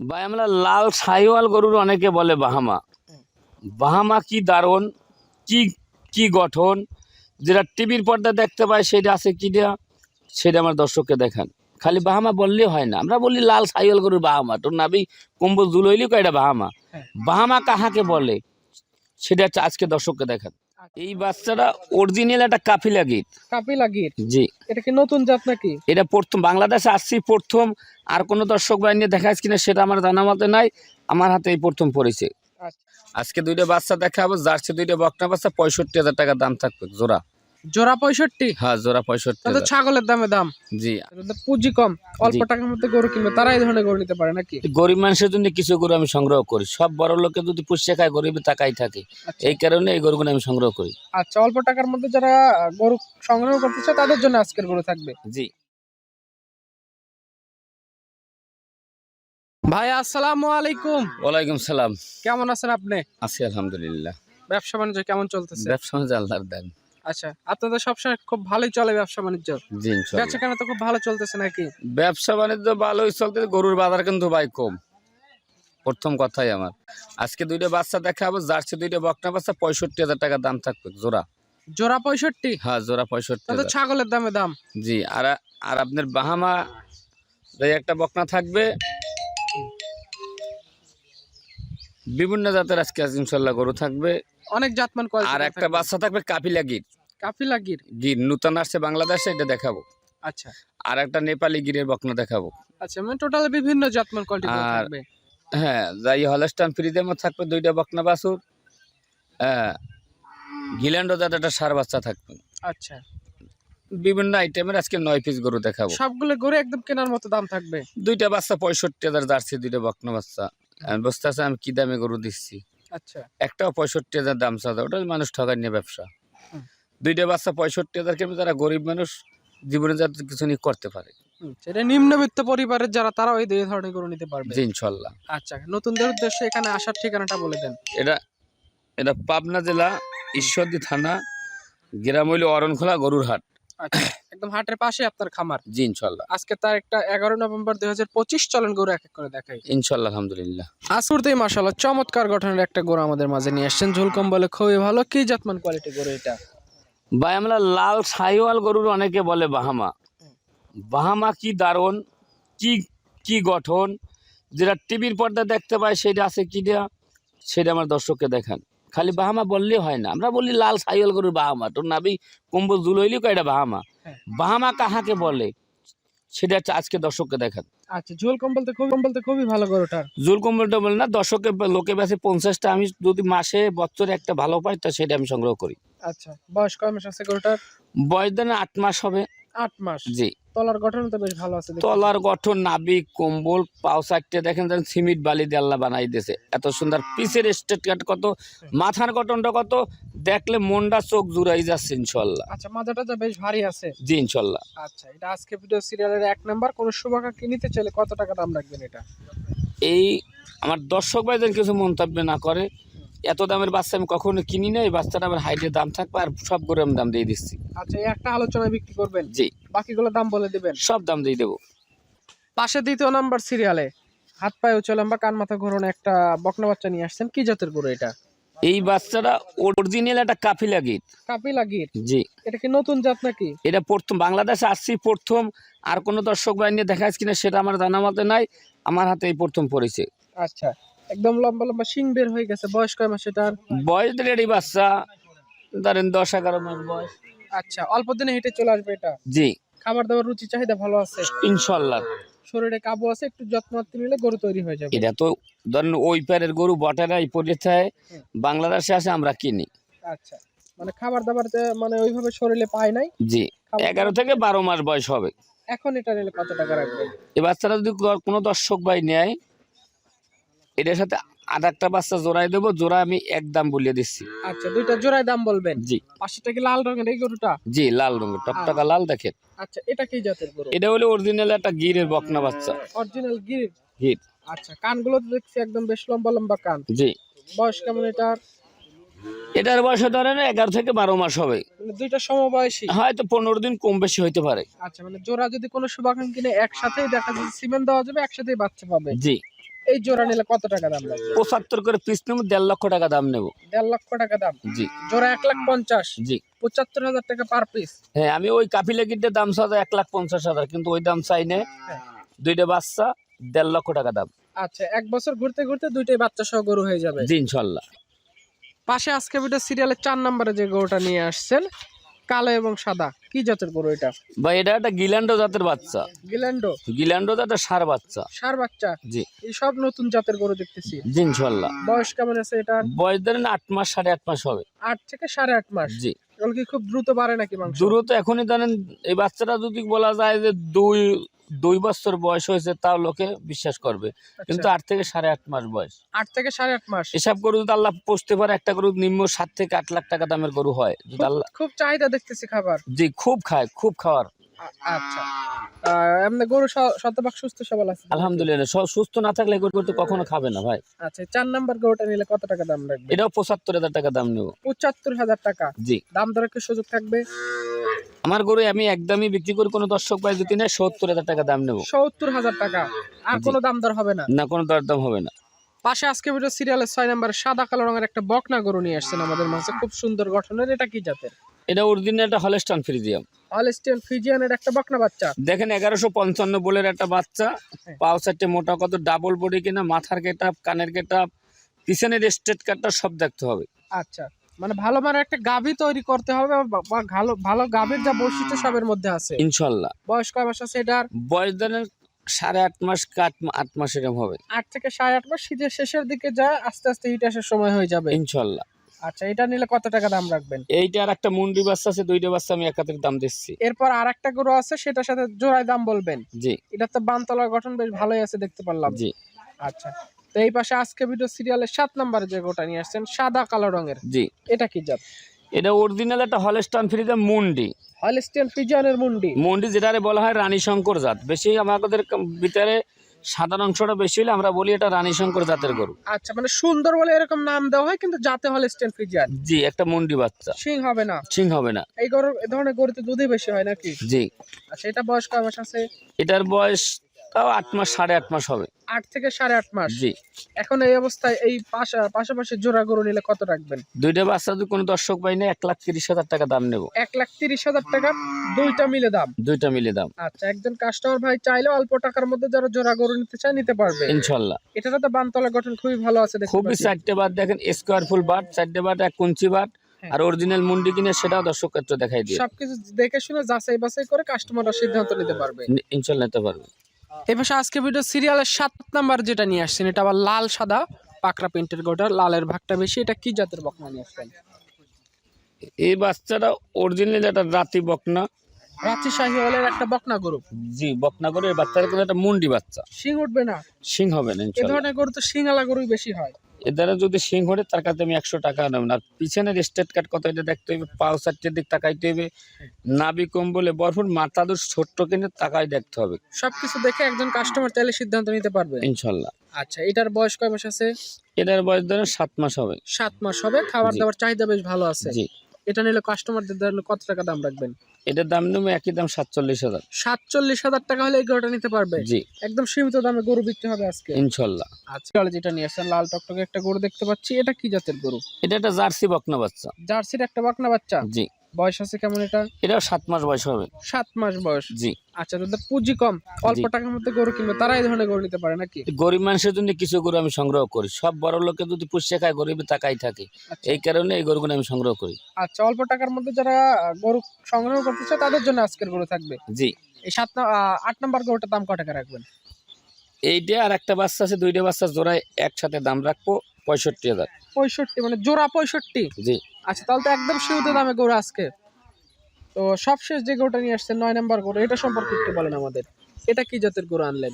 ভাই আমরা লাল সাহিওয়াল গরুর অনেকে বলে বাহামা। বাহামা কি দারুণ কি কি গঠন যেটা টিভির পর্দা দেখতে পাই সেটা আছে কিনা সেটা আমার দর্শককে দেখান। খালি বাহামা বললেই হয় না। আমরা বলি লাল সাহিওয়াল গরুর বাহামা। তোর নাবি কম্বল জুল হইলেও কয় এটা বাহামা? হ্যাঁ। বাহামা কাহাকে বলে? সেটা আজকে দর্শককে দেখান। এই বাচ্চাটা অরিজিনাল একটা কাফিলা গীত। কাপিলা গির জি। এটা কি নতুন জাত নাকি? এটা প্রথম বাংলাদেশে আসছি প্রথম আর কোনো দর্শক বাহিনী দেখাচ্ছে কিনা সেটা আমার জানা মতে নাই আমার হাতে এই প্রথম পড়েছে। আচ্ছা। আজকে দুইটা বাচ্চা দেখাবো জার্সি দুইটা বকনা বাচ্চা পঁয়ষট্টি হাজার টাকা দাম থাকবে জোড়া। জোড়া পঁয়ষট্টি? হ্যাঁ জোড়া পঁয়ষট্টি হাজার। ছাগলের দামে দাম। জি। পুঁজি কম। অল্প টাকার মধ্যে গরু কিনবে তারা এই ধরনের গরু নিতে পারে নাকি? গরিব মানুষের জন্য কিছু গরু আমি সংগ্রহ করি। সব বড় লোকে যদি পুষে খায় গরিবের টাকাই থাকে। আচ্ছা। এই কারণে এই গরুগুলো আমি সংগ্রহ করি। আচ্ছা অল্প টাকার মধ্যে যারা গরু সংগ্রহ করতে চায় তাদের জন্য আজকের গরু থাকবে। জি। ভাই আসসালামু আলাইকুম। ওয়ালাইকুম সালাম। কেমন আছেন আপনি? আছি আলহামদুলিল্লাহ। ব্যবসা বাণিজ্য কেমন চলতেছে? ব্যবসা বাণিজ্য আল্লাহর দেন। আচ্ছা আপনাদের সবসময় খুব ভালোই চলে ব্যবসা বাণিজ্য? জি। বেচা কেনা তো খুব ভালো চলতেছে নাকি? ব্যবসা বাণিজ্য ভালোই চলতে গরুর বাজার কিন্তু ভাই কম। প্রথম কথাই আমার। আজকে দুইটা বাচ্চা দেখাবো জার্সি দুইটা বকনা বাচ্চা পঁয়ষট্টি হাজার টাকা দাম থাকবে জোড়া। জোড়া পঁয়ষট্টি? হ্যাঁ জোড়া পঁয়ষট্টি হাজার। ছাগলের দামে দাম। জি আর আর আপনার বাহামা এই একটা বকনা থাকবে। বিভিন্ন জাতের আজকে আজ ইনশাল্লাহ গরু থাকবে। অনেক জাতমান আর একটা বাচ্চা থাকবে কাপিলা গির। কাফিলা গির? গির নূতন আসছে বাংলাদেশে এটা দেখাবো। আচ্ছা। আর একটা নেপালি গিরের বকনা দেখাবো। আচ্ছা মানে টোটাল বিভিন্ন জাতমান কোয়ালিটি থাকবে। হ্যাঁ যাই হলস্টান ফ্রিজের মধ্যে থাকবে দুইটা বকনা বাছুর। হ্যাঁ গিল্যান্ডো যাতে একটা সার বাচ্চা থাকবে। আচ্ছা। বিভিন্ন আইটেমের আজকে নয় পিস গরু দেখাবো। সবগুলো গরু একদম কেনার মতো দাম থাকবে? দুইটা বাচ্চা পঁয়ষট্টি হাজার জার্সি দুইটা বকনা বাচ্চা। আমি বুঝতে আমি কি দামে গরু দিচ্ছি। আচ্ছা। একটাও পঁয়ষট্টি হাজার দাম চাঁদা ওটা মানুষ ঠকাই নিয়ে ব্যবসা। দুইটা বাচ্চা পঁয়ষট্টি হাজার কেমন তারা গরিব মানুষ জীবনে যাতে কিছু নিয়ে করতে পারে। সেটা নিম্নবিত্ত পরিবারের যারা তারা ওই দুই ধরনের গরু নিতে পারবে। ইনশাল্লাহ। আচ্ছা নতুনদের উদ্দেশ্যে এখানে আসার ঠিকানাটা বলে দেন। এটা এটা পাবনা জেলা ঈশ্বরদী থানা গ্রাম হইল অরণখোলা গরুর হাট একদম হাটের পাশে আপনার খামার। জি ইনশাল্লাহ আজকে তার একটা এগারো নভেম্বর দুই হাজার পঁচিশ চলন গরু এক এক করে দেখাই। ইনশাল্লাহ আলহামদুলিল্লাহ। আসুরতেই মাসাল্লাহ চমৎকার গঠনের একটা গরু আমাদের মাঝে নিয়ে আসছেন। ঝুলকম বলে খুবই ভালো। কি জাতমান কোয়ালিটি গরু এটা? ভাই আমরা লাল সাহিওয়াল গরুর অনেকে বলে বাহামা। বাহামা কি দারুণ কি কি গঠন যেটা টিভির পর্দা দেখতে পাই সেটা আছে কিনা সেটা আমার দর্শককে দেখান। খালি বাহামা বললে হয় না। আমরা বলি লাল সাহিওয়াল গরুর বাহামা। তোর নাবি কম্বল জুল হইলেও কয় এটা বাহামা? হ্যাঁ। বাহামা কাহাকে বলে? সেটা হচ্ছে আজকে দর্শককে দেখান। আচ্ছা ঝুলকম বলতে খুবই বলতে খুবই ভালো গরুটার। জুল কম্বলটা বলে না দর্শকের লোকে বেছে পঞ্চাশটা আমি যদি মাসে বছরে একটা ভালো পাই তা সেটা আমি সংগ্রহ করি। আচ্ছা বয়স কয় মাস আছে গরুটার? বয়স দেন আট মাস হবে। আট মাস। জি। তলার গঠন তো বেশ ভালো আছে তলার গঠন নাবি কম্বল পাও চারটে দেখেন যেন সিমেন্ট বালি দিয়ে আল্লাহ বানাই দিয়েছে। এত সুন্দর পিসের স্টেট কাট কত মাথার গঠনটা কত দেখলে মনটা চোখ জুড়াই যাচ্ছে ইনশাল্লাহ আচ্ছা মাজাটা যা বেশ ভারী আছে। জি ইনশাল্লাহ আচ্ছা এটা আজকে ভিডিও সিরিয়ালের এক নাম্বার কোন শুভাকাঙ্ক্ষী নিতে চাইলে কত টাকা দাম রাখবেন এটা? এই আমার দর্শক ভাই যেন কিছু মন্তব্য না করে এত দামের বাচ্চা আমি কখনো কিনি না এই বাচ্চাটা আমার হাইটের দাম থাকবে আর সব করে আমি দাম দিয়ে দিচ্ছি। আচ্ছা এই একটা আলোচনায় বিক্রি করবেন? জি। বাকিগুলো দাম বলে দেবেন। সব দাম দিয়ে দেবো। পাশে দ্বিতীয় নাম্বার সিরিয়ালে হাত পায়ে উঁচু লম্বা কান মাথা ঘোরানো একটা বকনা বাচ্চা নিয়ে আসছেন। কি জাতের গরু এটা? এই বাচ্চাটা অরিজিনাল একটা কাফিলা গীত কাপিলা গির জি। এটা কি নতুন জাত নাকি? এটা প্রথম বাংলাদেশে আসছি প্রথম আর কোনো দর্শক বাহিনী দেখাচ্ছে কিনা সেটা আমার জানা মতে নাই আমার হাতে এই প্রথম পড়েছে। আচ্ছা। একদম লম্বা লম্বা শিং বের হয়ে গেছে। বয়স কয় মাস এটার? বয়স রেডি বাচ্চা। ধরেন দশ এগারো মাস বয়স। আচ্ছা অল্প দিনে হেঁটে চলে আসবে এটা? জি। খাবার দাবার রুচি চাহিদা ভালো আছে? ইনশাল্লাহ। শরীরে কাবু আছে একটু যত্ন নিলে গরু তৈরি হয়ে যাবে। এটা তো ধরেন ওই প্যারের গরু পড়ে থাকে হুম। বাংলাদেশে আসে আমরা কিনি। আচ্ছা মানে খাবার দাবার মানে ওইভাবে শরীরে পায় নাই? জি এগারো থেকে বারো মাস বয়স হবে। এখন এটা নিলে কত টাকা রাখবেন? এই বাচ্চাটা যদি কোনো দর্শক ভাই নেয় এটার সাথে আর একটা বাচ্চা জোড়াই দেবো জোড়া আমি একদম বলিয়ে দিচ্ছি। আচ্ছা দুইটা জোড়ায় দাম বলবেন? জি। পাশেটা কি লাল রঙের এই গরুটা? জি লাল রঙের টকটকা লাল দেখেন। আচ্ছা এটা কি জাতের গরু? এটা হলো অরিজিনাল একটা গিরের বকনা বাচ্চা। অরিজিনাল গির? গির। আচ্ছা কানগুলো তো দেখছি একদম বেশ লম্বা লম্বা কান। জি। বয়স কেমন এটার? এটার বয়স ধরেন এগারো থেকে বারো মাস হবে। মানে দুইটা সমবয়সী? হয়তো পনেরো দিন কম বেশি হইতে পারে। আচ্ছা মানে জোড়া যদি কোনো শুভাকাঙ্ক্ষী কিনে একসাথেই দেখা যাচ্ছে সিমেন্ট দেওয়া যাবে একসাথেই বাচ্চা পাবে। জি। এই জোড়া নিলে কত টাকা দাম লাগবে পঁচাত্তর করে পিস নেব দেড় লক্ষ টাকা দাম নেব। দেড় লক্ষ টাকা দাম? জি। জোড়া এক লাখ পঞ্চাশ? জি। পঁচাত্তর হাজার টাকা পার পিস হ্যাঁ আমি ওই কাপিলে কিনতে দাম চাই এক লাখ পঞ্চাশ হাজার কিন্তু ওই দাম চাই না হ্যাঁ। দুইটা বাচ্চা দেড় লক্ষ টাকা দাম। আচ্ছা এক বছর ঘুরতে ঘুরতে দুইটাই বাচ্চা সহ গরু হয়ে যাবে? জি ইনশাল্লাহ। পাশে আজকে ভিডিও সিরিয়ালের চার নম্বরে যে গরুটা নিয়ে আসছেন কালো এবং সাদা কি জাতের গরু এটা? ভাই এটা একটা গিল্যান্ডো জাতের বাচ্চা। গিল্যান্ডো? গিল্যান্ডো জাতের সার বাচ্চা। সার বাচ্চা? জি। এই সব নতুন জাতের গরু দেখতেছি। জি ইনশাআল্লাহ বয়স কেমন আছে এটা? বয়স ধরেন আট মাস সাড়ে আট মাস হবে। আট থেকে সাড়ে আট মাস। জি। এগুলো কি খুব দ্রুত বাড়ে নাকি মাংস? দ্রুত এখনই জানেন এই বাচ্চাটা যদি বলা যায় যে দুই দুই বছর বয়স হয়েছে তাও লোকে বিশ্বাস করবে। আচ্ছা, কিন্তু আট থেকে সাড়ে আট মাস বয়স। আট থেকে সাড়ে আট মাস। হিসাব গরু যদি আল্লাহ পুষতে পারে একটা গরু নিম্ন সাত থেকে আট লাখ টাকা দামের গরু হয়। যদি খুব- আল্লাহ খুব চাহিদা দেখতেছি খাবার। জি খুব খায় খুব খাওয়ার। আচ্ছা। এমনি গরু শতভাগ সুস্থ সবল আছে? আলহামদুলিল্লাহ সুস্থ না থাকলে গরু তো কখনো খাবে না ভাই। আচ্ছা চার নাম্বার গরুটা নিলে কত টাকা দাম রাখবে? এটাও পঁচাত্তর হাজার টাকা দাম নেব। পঁচাত্তর হাজার টাকা। জি। দাম দরে কি সুযোগ থাকবে? আমার গরু আমি একদমই বিক্রি করি কোনো দর্শক পাই যদি না সত্তর হাজার টাকা দাম নেব। সত্তর হাজার টাকা। আর। কোনো দাম দর হবে না? না কোনো দরদাম হবে না। পাশে আজকে ভিডিও সিরিয়ালের ছয় নাম্বার সাদা কালো রঙের একটা বকনা গরু নিয়ে আসছেন আমাদের মাঝে। খুব সুন্দর গঠনের এটা কি জাতের? এটা অরিজিনাল একটা হলেস্টান ফ্রিজিয়াম অলস্টিয়ান ফিজিয়ানের একটা বকনা বাচ্চা। দেখেন এগারোশো পঞ্চান্ন বলের একটা বাচ্চা। হ্যাঁ। পাও চারটে মোটা কত ডাবল বডি কিনা মাথার কেটাপ কানের কেটাপ পিছনের স্টেট কাটটা সব দেখতে হবে। আচ্ছা মানে ভালো মানে একটা গাভী তৈরি করতে হবে বা- ভালো ভালো গাভীর যা বৈশিষ্ট্য সবের মধ্যে আছে। ইনশাল্লাহ। বয়স কয় মাস আছে এটার? বয়স ধরেন সাড়ে আট মাস কাট আট মাস এরকম হবে। আট থেকে সাড়ে আট মাস শীতের শেষের দিকে যায় আস্তে আস্তে হিট আসার সময় হয়ে যাবে। ইনশাল্লাহ। আচ্ছা এটা নিলে কত টাকা দাম রাখবেন? এইটা আর একটা মুন্ডি বাচ্চা আছে দুইটা বাচ্চা আমি একাধিক দাম দিচ্ছি। এরপর আর একটা গরু আছে সেটার সাথে জোড়ায় দাম বলবেন? জি। এটা তো বানতলার গঠন বেশ ভালোই আছে দেখতে পারলাম। জি। আচ্ছা তো এই পাশে আজকে ভিডিও সিরিয়ালের সাত নম্বরে যে গোটা নিয়ে আসছেন সাদা কালো রঙের। জি। এটা কি জাত? এটা অরিজিনাল একটা হলেস্টান ফ্রিজিয়াম মুন্ডি। হলিস্টিয়ান ফিজিয়ানের মুন্ডি? মুন্ডি যেটারে বলা হয় রানী শঙ্কর জাত। বেশি আমাদের ভিতরে সাধারণ অংশটা বেশি হলে আমরা বলি এটা রানী শঙ্কর জাতের গরু। আচ্ছা মানে সুন্দর বলে এরকম নাম দেওয়া হয় কিন্তু জাতে হলে হলিস্টিয়ান ফিজিয়ান জি একটা মুন্ডি বাচ্চা। সিং হবে না। সিং হবে না। এই গরু এ ধরনের গরুতে দুধই বেশি হয় নাকি? জি। আচ্ছা এটা বয়স কয় মাস আছে? এটার বয়স তাও আট মাস সাড়ে আট মাস হবে। আট থেকে সাড়ে আট মাস। জি। এখন এই অবস্থায় এই পাশা পাশাপাশি জোড়া গরু নিলে কত রাখবেন? দুইটা বাচ্চা যদি কোনো দর্শক পাই না এক লাখ তিরিশ হাজার টাকা দাম নেব। এক লাখ তিরিশ হাজার টাকা। দুইটা মিলে দাম? দুইটা মিলে দাম। আচ্ছা একজন কাস্টমার ভাই চাইলে অল্প টাকার মধ্যে যারা জোড়া গরু নিতে চায় নিতে পারবে। ইনশাল্লাহ। এটারও তো বানতলা গঠন খুবই ভালো আছে দেখতে খুবই। চারটে বাট দেখেন স্কোয়ার ফুল বাট চারটে বাট এক কুঞ্চি বাট হ্যাঁ। আর অরিজিনাল মুন্ডি কিনে সেটাও দর্শক ক্ষেত্র দেখাই দিয়ে সবকিছু দেখে শুনে যাচাই বাছাই করে কাস্টমাররা সিদ্ধান্ত নিতে পারবে। ইনশাল্লাহ নিতে পারবে। এবার আজকে ভিডিও সিরিয়ালের সাত নাম্বার যেটা নিয়ে আসছেন এটা আবার লাল সাদা পাকড়া প্রিন্টের গোটা লালের ভাগটা বেশি এটা কি জাতের বকনা নিয়ে আসছেন? এই বাচ্চাটা অরিজিনাল একটা রাতি বকনা। রাঁচি শাহিওয়ালের একটা বকনা গরু। জি বকনা করে এই বাচ্চাটা কিন্তু একটা মুন্ডি বাচ্চা। শিং উঠবে না? হবে না এ ইনশাল্লাহ। ধরনের গরু তো গরুই বেশি হয়। যদি সিং হলে তার কাছে আমি একশো টাকা নেব। না আর পিছনের স্টেট কাট কত এটা দেখতে হবে পাও চারটের দিক তাকাইতে হবে। নাবি বরফুর মাথা দোষ ছোট্ট কিনে তাকাই দেখতে হবে। সবকিছু দেখে একজন কাস্টমার চাইলে সিদ্ধান্ত নিতে পারবে। ইনশাল্লাহ। আচ্ছা এটার বয়স কয় মাস আছে? এটার বয়স ধরেন সাত মাস হবে। সাত মাস হবে খাবার দাবার চাহিদা বেশ ভালো আছে। জি। এটা নিলে কাস্টমারদের ধরলে কত টাকা দাম রাখবেন? এটার দাম নেবে একই দাম সাতচল্লিশ হাজার। সাতচল্লিশ হাজার টাকা হলে এই গরুটা নিতে পারবে? জি। একদম সীমিত দামে গরু বিক্রি হবে আজকে? ইনশাল্লাহ। আজকাল যেটা নিয়ে আসছেন লাল টকটকে একটা গরু দেখতে পাচ্ছি। এটা কি জাতের গরু? এটা একটা জার্সি বকনা বাচ্চা। জার্সির একটা বকনা বাচ্চা? জি। বয়স আছে কেমন এটা? এটাও সাত মাস বয়স হবে। সাত মাস বয়স। জি। আচ্ছা তাদের পুঁজি কম। অল্প টাকার মধ্যে গরু কিনবে তারা এই ধরনের গরু নিতে পারে নাকি? গরিব মানুষের জন্য কিছু গরু আমি সংগ্রহ করি। সব বড় লোকে যদি পুষে খায় গরিবে তাকাই থাকে। আচ্ছা। এই কারণে এই গরুগুলো আমি সংগ্রহ করি। আচ্ছা অল্প টাকার মধ্যে যারা গরু সংগ্রহ করতে চায় তাদের জন্য আজকের গরু থাকবে। জি। এই সাত আট নম্বর গরুটার দাম কত টাকা রাখবেন? এইটা আর একটা বাচ্চা আছে দুইটা বাচ্চা জোড়ায় একসাথে দাম রাখব পঁয়ষট্টি হাজার। পঁয়ষট্টি মানে জোড়া পঁয়ষট্টি? জি। আচ্ছা তাহলে তো একদম সীমিত দামে গরু আজকে। তো সবশেষ যে গরুটা নিয়ে আসছেন নয় নম্বর গরু এটা সম্পর্কে একটু বলেন আমাদের। এটা কি জাতের গরু আনলেন?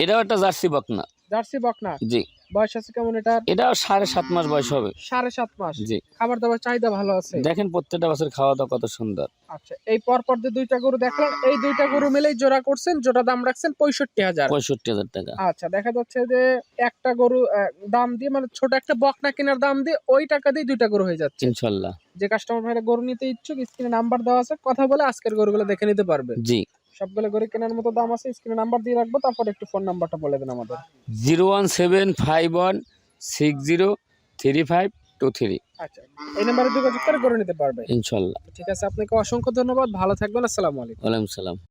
এটাও একটা জার্সি বকনা। জার্সি বকনা? জি। বয়স আছে কেমন এটা এটাও সাড়ে সাত মাস বয়স হবে। সাড়ে সাত মাস। জি। খাবার দাবার চাহিদা ভালো আছে? দেখেন প্রত্যেকটা বছর খাওয়া দাওয়া কত সুন্দর। আচ্ছা এই পরপর যে দুইটা গরু দেখলেন এই দুইটা গরু মিলেই জোড়া করছেন জোড়া দাম রাখছেন পঁয়ষট্টি হাজার। পঁয়ষট্টি হাজার টাকা। আচ্ছা দেখা যাচ্ছে যে একটা গরু দাম দিয়ে মানে ছোট একটা বকনা কেনার দাম দিয়ে ওই টাকা দিয়ে দুইটা গরু হয়ে যাচ্ছে। ইনশাল্লাহ। যে কাস্টমার ভাইরা গরু নিতে ইচ্ছুক স্ক্রিনে নাম্বার দেওয়া আছে কথা বলে আজকের গরুগুলো দেখে নিতে পারবে। জি। সবগুলো গরু কেনার মতো দাম আছে স্ক্রিনে নাম্বার দিয়ে রাখব তারপর একটু ফোন নাম্বারটা বলে দেন আমাদের। Zero one seven five one six zero three five two three. আচ্ছা এই নাম্বারে যোগাযোগ করে করে নিতে পারবে। ইনশাল্লাহ। ঠিক আছে আপনাকে অসংখ্য ধন্যবাদ ভালো থাকবেন আসসালামু আলাইকুম। ওয়ালাইকুম সালাম